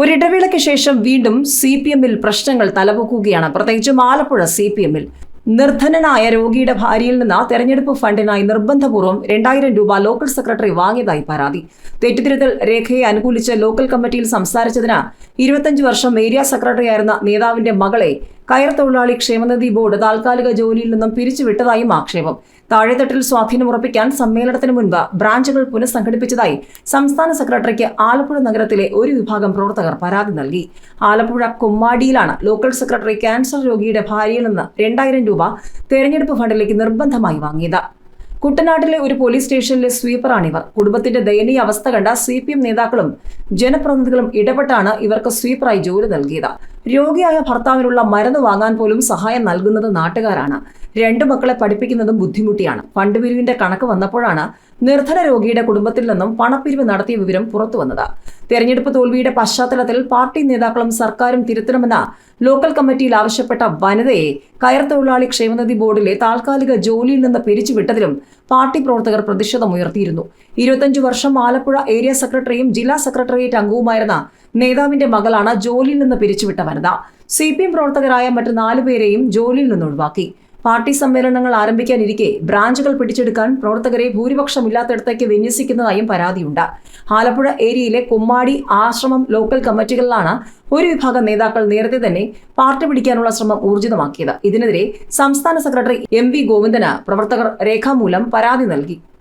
ഒരിടവേളയ്ക്ക് ശേഷം വീണ്ടും സി പി എമ്മിൽ പ്രശ്നങ്ങൾ തലപൊക്കുകയാണ്. പ്രത്യേകിച്ചും ആലപ്പുഴ സി പി എമ്മിൽ. നിർധനനായ രോഗിയുടെ ഭാര്യയിൽ നിന്ന് തെരഞ്ഞെടുപ്പ് ഫണ്ടിനായി നിർബന്ധപൂർവം രണ്ടായിരം രൂപ ലോക്കൽ സെക്രട്ടറി വാങ്ങിയതായി പരാതി. തെറ്റുതിരുത്തൽ രേഖയെ അനുകൂലിച്ച് ലോക്കൽ കമ്മിറ്റിയിൽ സംസാരിച്ചതിന് ഇരുപത്തഞ്ച് വർഷം ഏരിയ സെക്രട്ടറിയായിരുന്ന നേതാവിന്റെ മകളെ കയർ തൊഴിലാളി ക്ഷേമനിധി ബോർഡ് താൽക്കാലിക ജോലിയിൽ നിന്നും പിരിച്ചുവിട്ടതായും ആക്ഷേപം. താഴെത്തട്ടിൽ സ്വാധീനം ഉറപ്പിക്കാൻ സമ്മേളനത്തിന് മുൻപ് ബ്രാഞ്ചുകൾ പുനഃസംഘടിപ്പിച്ചതായി സംസ്ഥാന സെക്രട്ടറിക്ക് ആലപ്പുഴ നഗരത്തിലെ ഒരു വിഭാഗം പ്രവർത്തകർ പരാതി നൽകി. ആലപ്പുഴ കുമ്മാടിയിലാണ് ലോക്കൽ സെക്രട്ടറി ക്യാൻസർ രോഗിയുടെ ഭാര്യയിൽ നിന്ന് രണ്ടായിരം രൂപ തെരഞ്ഞെടുപ്പ് ഫണ്ടിലേക്ക് നിർബന്ധമായി വാങ്ങിയത്. കുട്ടനാട്ടിലെ ഒരു പോലീസ് സ്റ്റേഷനിലെ സ്വീപ്പറാണിവർ. കുടുംബത്തിന്റെ ദയനീയ അവസ്ഥ കണ്ട സി പി എം നേതാക്കളും ജനപ്രതിനിധികളും ഇടപെട്ടാണ് ഇവർക്ക് സ്വീപ്പറായി ജോലി നൽകിയത്. രോഗിയായ ഭർത്താവിനുള്ള മരുന്ന് വാങ്ങാൻ പോലും സഹായം നൽകുന്നത് നാട്ടുകാരാണ്. രണ്ടു മക്കളെ പഠിപ്പിക്കുന്നതും ബുദ്ധിമുട്ടിയാണ്. ഫണ്ട് പിരിവിന്റെ കണക്ക് വന്നപ്പോഴാണ് നിർധന രോഗിയുടെ കുടുംബത്തിൽ നിന്നും പണപ്പിരിവ് നടത്തിയ വിവരം പുറത്തുവന്നത് തെരഞ്ഞെടുപ്പ് തോൽവിയുടെ പശ്ചാത്തലത്തിൽ പാർട്ടി നേതാക്കളും സർക്കാരും തിരുത്തണമെന്ന ലോക്കൽ കമ്മിറ്റിയിൽ ആവശ്യപ്പെട്ട വനിതയെ കയർ തൊഴിലാളി ക്ഷേമനിധി ബോർഡിലെ താൽക്കാലിക ജോലിയിൽ നിന്ന് പിരിച്ചുവിട്ടതിലും പാർട്ടി പ്രവർത്തകർ പ്രതിഷേധമുയർത്തിയിരുന്നു. ഇരുപത്തഞ്ചു വർഷം ആലപ്പുഴ ഏരിയ സെക്രട്ടറിയും ജില്ലാ സെക്രട്ടേറിയറ്റ് അംഗവുമായിരുന്ന നേതാവിന്റെ മകളാണ് ജോലിയിൽ നിന്ന് പിരിച്ചുവിട്ട വനിത. സി പി എം പ്രവർത്തകരായ മറ്റ് നാലുപേരെയും ജോലിയിൽ നിന്ന് ഒഴിവാക്കി. പാർട്ടി സമ്മേളനങ്ങൾ ആരംഭിക്കാനിരിക്കെ ബ്രാഞ്ചുകൾ പിടിച്ചെടുക്കാൻ പ്രവർത്തകരെ ഭൂരിപക്ഷമില്ലാത്തിടത്തേക്ക് വിന്യസിക്കുന്നതായും പരാതിയുണ്ട്. ആലപ്പുഴ ഏരിയയിലെ കുമ്മാടി ആശ്രമം ലോക്കൽ കമ്മിറ്റികളിലാണ് ഒരു വിഭാഗം നേതാക്കൾ നേരത്തെ തന്നെ പാർട്ടി പിടിക്കാനുള്ള ശ്രമം ഊർജിതമാക്കിയത്. ഇതിനെതിരെ സംസ്ഥാന സെക്രട്ടറി എം വി ഗോവിന്ദന് പ്രവർത്തകർ രേഖാമൂലം പരാതി നൽകി.